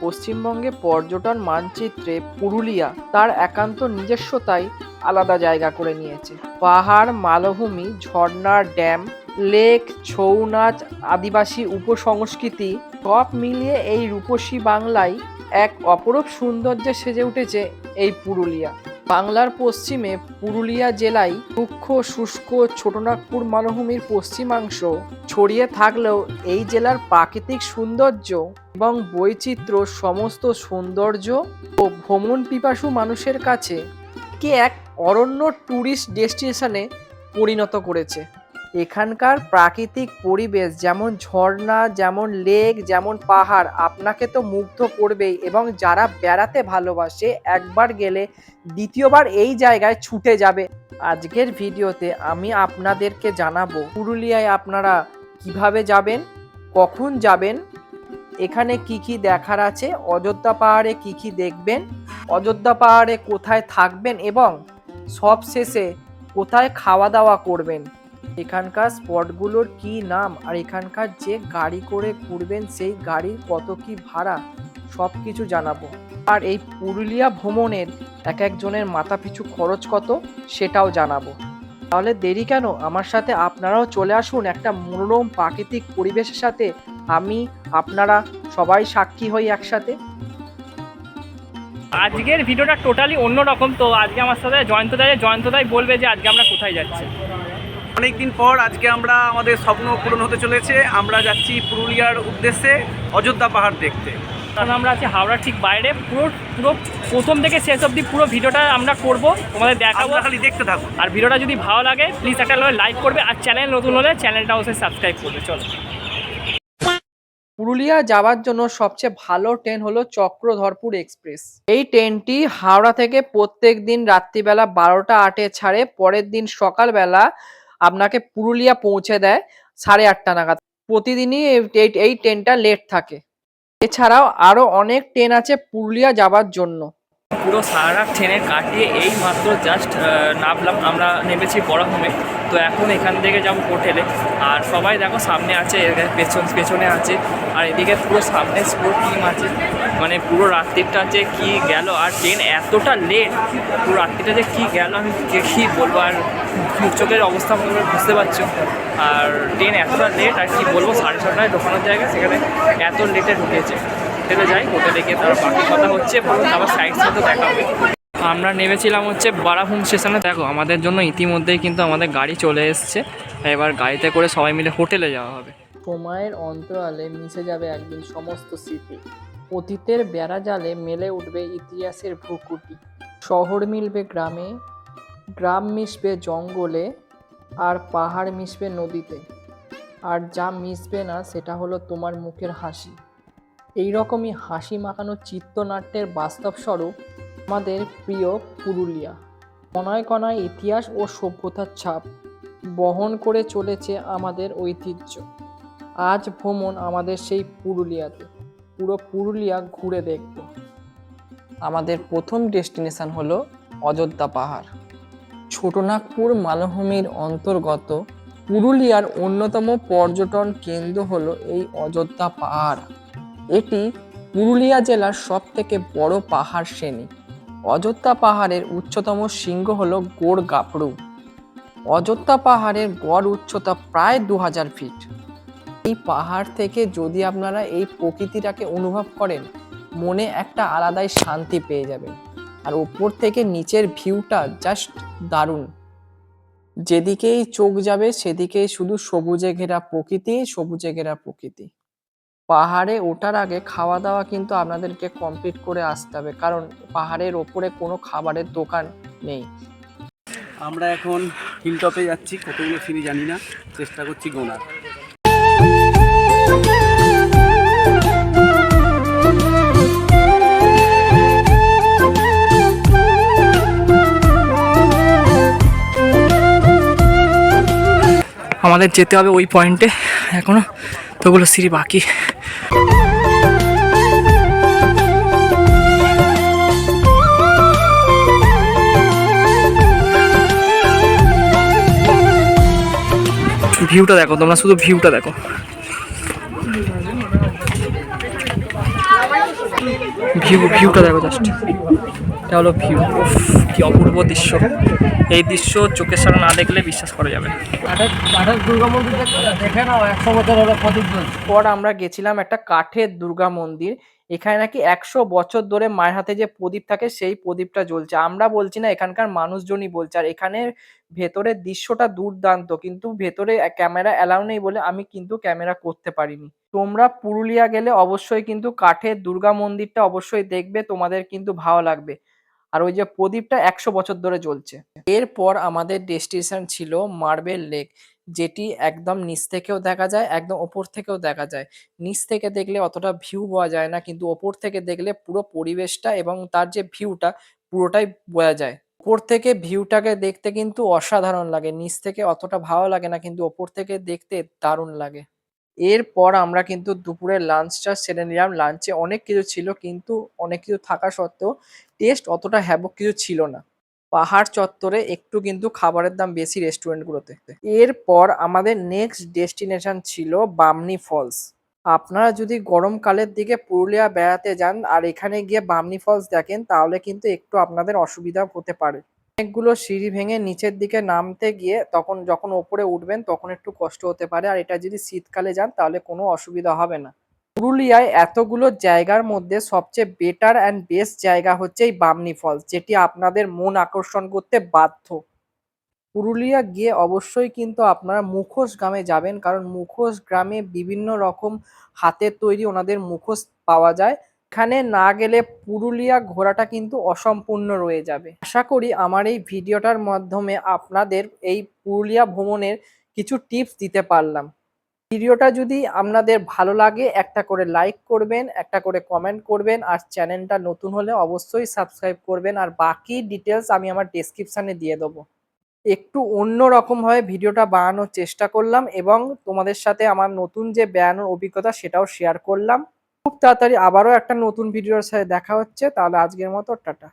পশ্চিমবঙ্গে পর্যটন মানচিত্রে পুরুলিয়া তার একান্ত নিজস্বতাই আলাদা জায়গা করে নিয়েছে। পাহাড়, মালভূমি, ঝর্ণা, ড্যাম, লেক ছৌ নাচ আদিবাসী উপসংস্কৃতি সব মিলিয়ে এই রূপসী বাংলায় এক অপরূপ সৌন্দর্যে সেজে উঠেছে এই পুরুলিয়া। বাংলার পশ্চিমে পুরুলিয়া জেলায় রুক্ষ, শুষ্ক, ছোটনাগপুর মালভূমির পশ্চিমাংশ ছড়িয়ে থাকলেও এই জেলার প্রাকৃতিক সৌন্দর্য এবং বৈচিত্র্য সমস্ত সৌন্দর্য ও ভ্রমণ পিপাসু মানুষের কাছে কে এক অরণ্য ট্যুরিস্ট ডেস্টিনেশনে পরিণত করেছে। এখানকার প্রাকৃতিক পরিবেশ যেমন ঝর্ণা, যেমন লেক, যেমন পাহাড়, আপনাকে তো মুগ্ধ করবেই এবং যারা বেড়াতে ভালোবাসে, একবার গেলে দ্বিতীয়বার এই জায়গায় ছুটে যাবে। আজকের ভিডিওতে আমি আপনাদেরকে জানাব, পুরুলিয়ায় আপনারা কীভাবে যাবেন, কখন যাবেন, এখানে কি কি দেখার আছে, অযোধ্যা পাহাড়ে কি কি দেখবেন, অযোধ্যা পাহাড়ে কোথায় থাকবেন এবং সব শেষে কোথায় খাওয়া দাওয়া করবেন। এখানকার স্পটগুলোর কি নাম আর এখানকার যে গাড়ি করে ঘুরবেন সেই গাড়ির কত কি ভাড়া, সব কিছু জানাব। আর এই পুরুলিয়া ভ্রমণের এক একজনের মাথা পিছু খরচ কত, সেটাও জানাব। তাহলে দেরি কেন? আমার সাথে আপনারাও চলে আসুন একটা মনোরম প্রাকৃতিক পরিবেশের সাথে। আমি, আপনারা সবাই সাক্ষী হই একসাথে। আজকের ভিডিওটা টোটালি অন্যরকম। তো আজকে আমার সাথে জয়ন্ত দায় জয়ন্ত দাই বলবে যে আজকে আমরা কোথায় যাচ্ছি। অনেকদিন পর আজকে আমরা আমাদের স্বপ্ন পূরণ হতে চলেছে। আমরা যাচ্ছি পুরুলিয়ার উদ্দেশ্যে অযোধ্যা পাহাড় দেখতে। কারণ আমরা আছি হাওড়ার ঠিক বাইরে। পুরো পুরো প্রথম থেকে শেষ অবধি পুরো ভিডিওটা আমরা করব। তোমাদের দেখাবো। খালি দেখতে থাকুন আর ভিডিওটা যদি ভালো লাগে প্লিজ একটা লাইক করবে আর চ্যানেল নতুন হলে চ্যানেলটা অবশ্যই সাবস্ক্রাইব করবে। চলো। পুরুলিয়া যাওয়ার জন্য সবচেয়ে ভালো ট্রেন হলো চক্রধরপুর এক্সপ্রেস এই ট্রেনটি হাওড়া থেকে প্রত্যেক দিন রাত্রিবেলা বারোটা আটে ছাড়ে পরের দিন সকালবেলা আপনাকে পুরুলিয়া পৌঁছে দেয় সাড়ে আটটা নাগাদ। প্রতিদিনই এই- ট্রেনটা লেট থাকে। এছাড়াও আরও অনেক ট্রেন আছে পুরুলিয়া যাওয়ার জন্য। পুরো সারা ট্রেনে কাটিয়ে এই মাত্র জাস্ট নামলাম। আমরা নেমেছি বড়াহুমে। তো এখন এখান থেকে যাব হোটেলে। আর সবাই দেখো সামনে আছে পেছন, পেছনে আছে। আর এদিকে পুরো সামনে পুরো টিম আছে। মানে পুরো রাত্রিটা যে কি গেল আর ট্রেন এতটা লেট পুরো রাত্রিটা যে কি গেল আমি দেখি, বলব আর চোখের অবস্থা তোমরা বুঝতে পারছ। আর ট্রেন এতটা লেট আর কি বলব, সাড়ে ছটায় ঢোকানোর জায়গা সেখানে এত লেটে ঢুকেছে। হোটেলে যাই হোটেলে গিয়ে তার বাকি কথা হচ্ছে আবার সাইড সাইডে দেখা হবে। আমরা নেমেছিলাম হচ্ছে বারাহুম স্টেশনে দেখো, আমাদের জন্য ইতিমধ্যেই কিন্তু আমাদের গাড়ি চলে এসছে। এবার গাড়িতে করে সবাই মিলে হোটেলে যাওয়া হবে। সময়ের অন্তরালে মিশে যাবে একদিন সমস্ত স্মৃতি। অতীতের বেড়া জালে মেলে উঠবে ইতিহাসের ভ্রুকুটি। শহর মিলবে গ্রামে, গ্রাম মিশবে জঙ্গলে, আর পাহাড় মিশবে নদীতে। আর যা মিশবে না, সেটা হলো তোমার মুখের হাসি। এই রকমই হাসি মাখানো চিত্রনাট্যের বাস্তব স্বরূপ আমাদের প্রিয় পুরুলিয়া। কণায় কণায় ইতিহাস ও সভ্যতার ছাপ বহন করে চলেছে আমাদের ঐতিহ্য। আজ ভ্রমণ আমাদের সেই পুরুলিয়াতে। পুরো পুরুলিয়া ঘুরে দেখব। আমাদের প্রথম ডেস্টিনেশন হলো অযোধ্যা পাহাড়। ছোটনাগপুর মালভূমির অন্তর্গত পুরুলিয়ার অন্যতম পর্যটন কেন্দ্র হলো এই অযোধ্যা পাহাড়। এটি পুরুলিয়া জেলার সব থেকে বড় পাহাড় শ্রেণি। অযোধ্যা পাহাড়ের উচ্চতম শৃঙ্গ হল গোড় গাপড়ু অযোধ্যা পাহাড়ের গড় উচ্চতা প্রায় দু হাজার ফিট। এই পাহাড় থেকে যদি আপনারা এই প্রকৃতিটাকে অনুভব করেন, মনে একটা আলাদাই শান্তি পেয়ে যাবেন। আর ওপর থেকে নিচের ভিউটা জাস্ট দারুণ। যেদিকেই চোখ যাবে, সেদিকেই শুধু সবুজে ঘেরা প্রকৃতি, সবুজে ঘেরা প্রকৃতি। পাহাড়ে ওঠার আগে খাওয়া দাওয়া কিন্তু আপনাদেরকে কমপ্লিট করে আসতে হবে, কারণ পাহাড়ের ওপরে কোনো খাবারের দোকান নেই। আমরা এখন হিলটপে যাচ্ছি, কতগুলো সিঁড়ি জানি না, চেষ্টা করছি গোনার। আমাদের যেতে হবে ওই পয়েন্টে এখনও। তোগুলো সিঁড়ি বাকি। ভিউটা দেখো, তোমরা শুধু ভিউটা দেখো। ভিউ, ভিউটা দেখো জাস্ট এটা হলো ভিউ কি অপূর্ব দৃশ্য। এই দৃশ্য চোখের সামনে না দেখলে বিশ্বাস করা যাবে না। পর আমরা গেছিলাম একটা কাঠের দুর্গা মন্দির। এখানে নাকি একশো বছর ধরে মায়ের হাতে যে প্রদীপ থাকে সেই প্রদীপটা জ্বলছে। আমরা বলছি না এখানকার মানুষজনই বলছে। আর এখানে ভেতরের দৃশ্যটা দুর্দান্ত। কিন্তু ভেতরে ক্যামেরা অ্যালাউ নেই বলে আমি কিন্তু ক্যামেরা করতে পারিনি। তোমরা পুরুলিয়া গেলে অবশ্যই কিন্তু কাঠের দুর্গা মন্দিরটা অবশ্যই দেখবে। তোমাদের কিন্তু ভালো লাগবে। আর ওই যে প্রদীপটা একশো বছর ধরে জ্বলছে। এরপর আমাদের ডেস্টিনেশন ছিল মার্বেল লেক যেটি একদম নিচ থেকেও দেখা যায়, একদম ওপর থেকেও দেখা যায়। নিচ থেকে দেখলে অতটা ভিউ পাওয়া যায় না, কিন্তু ওপর থেকে দেখলে পুরো পরিবেশটা এবং তার যে ভিউটা পুরোটাই বোঝা যায়। উপর থেকে ভিউটাকে দেখতে কিন্তু অসাধারণ লাগে, নিচ থেকে অতটা ভালো লাগে না, কিন্তু ওপর থেকে দেখতে দারুণ লাগে। এরপর আমরা কিন্তু দুপুরের লাঞ্চটা সেরে নিলাম। লাঞ্চে অনেক কিছু ছিল, কিন্তু অনেক কিছু থাকা সত্ত্বেও টেস্ট অতটা হ্যাবক কিছু ছিল না। পাহাড় চত্বরে একটু কিন্তু খাবারের দাম বেশি রেস্টুরেন্টগুলোতে এরপর আমাদের নেক্সট ডেস্টিনেশন ছিল বামনি ফলস আপনারা যদি গরমকালের দিকে পুরুলিয়া বেড়াতে যান আর এখানে গিয়ে বামনি ফলস দেখেন, তাহলে কিন্তু একটু আপনাদের অসুবিধা হতে পারে। অনেকগুলো সিঁড়ি ভেঙে নিচের দিকে নামতে গিয়ে তখন যখন ওপরে উঠবেন, তখন একটু কষ্ট হতে পারে। আর এটা যদি শীতকালে যান, তাহলে কোনো অসুবিধা হবে না। পুরুলিয়ায় এতগুলো জায়গার মধ্যে সবচেয়ে বেটার অ্যান্ড বেস্ট জায়গা হচ্ছে এই বামনি ফলস যেটি আপনাদের মন আকর্ষণ করতে বাধ্য। পুরুলিয়া গিয়ে অবশ্যই কিন্তু আপনারা মুখোশ গ্রামে যাবেন, কারণ মুখোশ গ্রামে বিভিন্ন রকম হাতের তৈরি ওনাদের মুখোশ পাওয়া যায়। এখানে না গেলে পুরুলিয়া ঘোরাটা কিন্তু অসম্পূর্ণ রয়ে যাবে। আশা করি আমার এই ভিডিওটার মাধ্যমে আপনাদের এই পুরুলিয়া ভ্রমণের কিছু টিপস দিতে পারলাম। ভিডিওটা যদি আপনাদের ভালো লাগে, একটা করে লাইক করবেন, একটা করে কমেন্ট করবেন, আর চ্যানেলটা নতুন হলে অবশ্যই সাবস্ক্রাইব করবেন, আর বাকি ডিটেলস আমি আমার ডেসক্রিপশানে দিয়ে দেবো। একটু অন্য রকমভাবে ভিডিওটা বানানোর চেষ্টা করলাম এবং তোমাদের সাথে আমার নতুন যে বেড়ানোর অভিজ্ঞতা সেটাও শেয়ার করলাম। খুব তাড়াতাড়ি আবারও একটা নতুন ভিডিওর সাথে দেখা হচ্ছে, তাহলে আজকের মতো টাটা।